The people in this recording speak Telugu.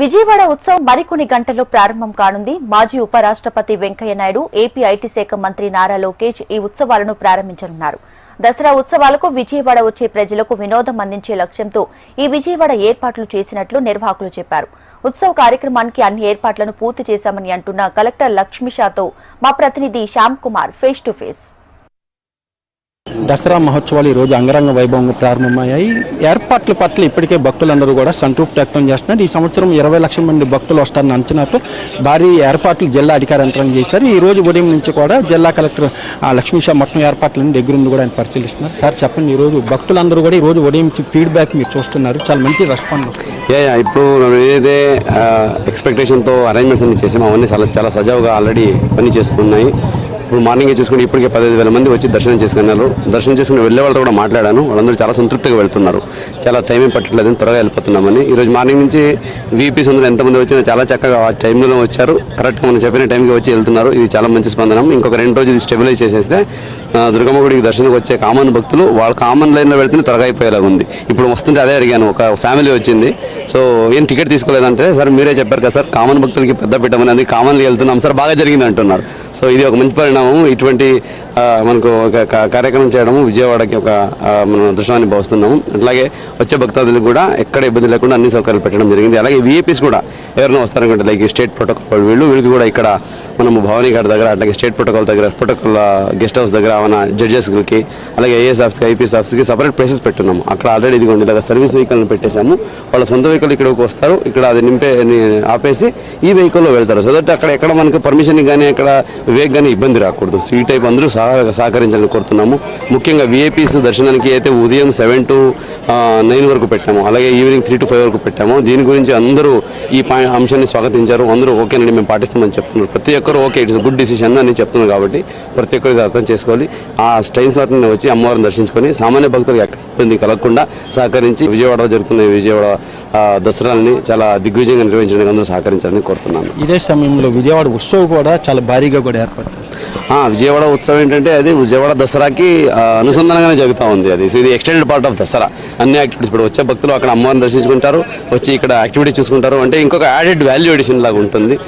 విజయవాడ ఉత్సవం మరికొన్ని గంటల్లో ప్రారంభం కానుంది. మాజీ ఉపరాష్ట్రపతి వెంకయ్య నాయుడు ఏపీ ఐటీ శాఖ మంత్రి నారా లోకేష్ ఈ ఉత్సవాలను ప్రారంభించనున్నారు. దసరా ఉత్సవాలకు విజయవాడ వచ్చే ప్రజలకు వినోదం అందించే లక్ష్యంతో ఈ విజయవాడ ఏర్పాట్లు చేసినట్లు నిర్వాహకులు చెప్పారు. ఉత్సవ కార్యక్రమానికి అన్ని ఏర్పాట్లను పూర్తి చేశామని అంటున్న కలెక్టర్ లక్ష్మిషాతో మా ప్రతినిధి Shyam Kumar face to face. Dasara మహోత్సవాలు ఈ రోజు అంగరంగ వైభవంగా ప్రారంభమయ్యాయి. ఏర్పాట్ల పట్ల ఇప్పటికే భక్తులందరూ కూడా సంతృప్తి వ్యక్తం చేస్తున్నారు. ఈ సంవత్సరం ఇరవై లక్షల మంది భక్తులు వస్తారని అంచనాతో భారీ ఏర్పాట్లు జిల్లా అధికార యంత్రం చేశారు. ఈ రోజు ఉదయం నుంచి కూడా జిల్లా కలెక్టర్ ఆ, లక్ష్మీషా మొత్తం ఏర్పాట్లను దగ్గరుండి కూడా ఆయన పరిశీలిస్తున్నారు. సార్ చెప్పండి ఈ రోజు భక్తులందరూ కూడా ఈ రోజు ఉదయం ఫీడ్బ్యాక్ మీరు చూస్తున్నారు. చాలా మంచి రెస్పాండ్ యా ఇప్పుడు ఏదైతే ఎక్స్పెక్టేషన్తో అరేంజ్మెంట్స్ అన్ని చేసామో అవన్నీ చాలా చాలా సజావుగా ఆల్రెడీ పని చేస్తున్నాయి ఇప్పుడు మార్నింగ్ చూసుకుని ఇప్పటికే పదిహేను వేల మంది వచ్చి దర్శనం చేసుకున్నారు. దర్శనం చేసుకుని వెళ్ళే వాళ్ళతో కూడా మాట్లాడాను. వాళ్ళందరూ చాలా సంతృప్తిగా వెళ్తున్నారు. చాలా టైం ఏం పట్టట్లేదు త్వరగా వెళ్ళిపోతున్నామని. ఈ రోజు మార్నింగ్ నుంచి వీపీస్ అందరూ ఎంతమంది వచ్చినా చాలా చక్కగా ఆ టైంలో వచ్చారు. కరెక్ట్గా మనం చెప్పిన టైంకి వచ్చి వెళ్తున్నారు. ఇది చాలా మంచి స్పందనం. ఇంకొక రెండు రోజులు స్టెబిలైజ్ చేసేస్తే దుర్గమ్మ గుడికి దర్శనంకి వచ్చే కామన్ భక్తులు వాళ్ళు కామన్ లైన్లో వెళ్తేనే త్వరగా అయిపోయేలాగా ఉంది. ఇప్పుడు వస్తుంటే అదే అడిగాను ఒక ఫ్యామిలీ వచ్చింది. సో ఏం టికెట్ తీసుకోలేదంటే సార్ మీరే చెప్పారు కదా సార్ కామన్ భక్తులకి పెద్ద పెట్టమని అది కామన్లీ వెళ్తున్నాం సార్ బాగా జరిగింది అంటున్నారు. సో ఇది ఒక మంచి పరిణామం ఇటువంటి మనకు ఒక కార్యక్రమం చేయడము విజయవాడకి ఒక మన దృష్టాన్ని భావిస్తున్నాము. అట్లాగే వచ్చే భక్తాదులకు కూడా ఎక్కడ ఇబ్బంది లేకుండా అన్ని సౌకర్యాలు పెట్టడం జరిగింది. అలాగే విఐపీస్ కూడా ఎవరైనా వస్తారనుకుంటే లైక్ స్టేట్ ప్రోటోకాల్ వీళ్ళు వీళ్ళకి కూడా ఇక్కడ మనము భవానీ గారి దగ్గర అట్లాగే స్టేట్ ప్రోటోకాల్ దగ్గర ప్రోటోకాల్ గెస్ట్ హౌస్ దగ్గర మన జడ్జెస్కి అలాగే ఏఎస్ ఆఫీస్కి ఐపీఎస్ ఆఫీస్కి సపరేట్ ప్లేసెస్ పెట్టున్నాము. అక్కడ ఆల్రెడీ ఇదిగోండి ఇలాగ సర్వీస్ వెహికల్ని పెట్టేశాము. వాళ్ళ సొంత వెహికల్ ఇక్కడికి వస్తారు. ఇక్కడ అది నింపే ఆపేసి ఈ వెహికల్లో వెళ్తారు. సో దట్ అక్కడ ఎక్కడ మనకు పర్మిషన్ కానీ అక్కడ వేగ్ కానీ ఇబ్బంది రాకూడదు. సో ఈ టైప్ అందరూ సహా సహకరించాలని కోరుతున్నాము. ముఖ్యంగా విఐపీస్ దర్శనానికి అయితే ఉదయం సెవెన్ టు నైన్ వరకు పెట్టాము. అలాగే ఈవినింగ్ త్రీ టు ఫైవ్ వరకు పెట్టాము. దీని గురించి అందరూ ఈ అంశాన్ని స్వాగతించారు. అందరూ ఓకేనండి మేము పాటిస్తామని చెప్తున్నారు. ప్రతి ఒక్క ఒక్కరు ఓకే ఇట్స్ గుడ్ డిసిషన్ అని చెప్తున్నారు కాబట్టి ప్రతి ఒక్కరు ఇది అర్థం చేసుకోవాలి. ఆ టైం స్లాట్ని వచ్చి అమ్మవారిని దర్శించుకొని సామాన్య భక్తులకు ఎక్కడ కలగకుండా సహకరించి విజయవాడలో జరుగుతున్న విజయవాడ దసరాని చాలా దిగ్విజయంగా నిర్వహించడానికి అందరూ సహకరించాలని కోరుతున్నాను. ఇదే సమయంలో విజయవాడ ఉత్సవం కూడా చాలా భారీగా కూడా. ఆ, విజయవాడ ఉత్సవం ఏంటంటే అది విజయవాడ దసరాకి అనుసంధానంగానే జరుగుతూ ఉంది అది. ఇది ఎక్స్టెండెడ్ పార్ట్ ఆఫ్ దసరా. అన్ని యాక్టివిటీస్ ఇప్పుడు వచ్చే భక్తులు అక్కడ అమ్మవారిని దర్శించుకుంటారు వచ్చి ఇక్కడ యాక్టివిటీ చూసుకుంటారు. అంటే ఇంకొక యాడెడ్ వాల్యూ ఎడిషన్ లాగా ఉంటుంది.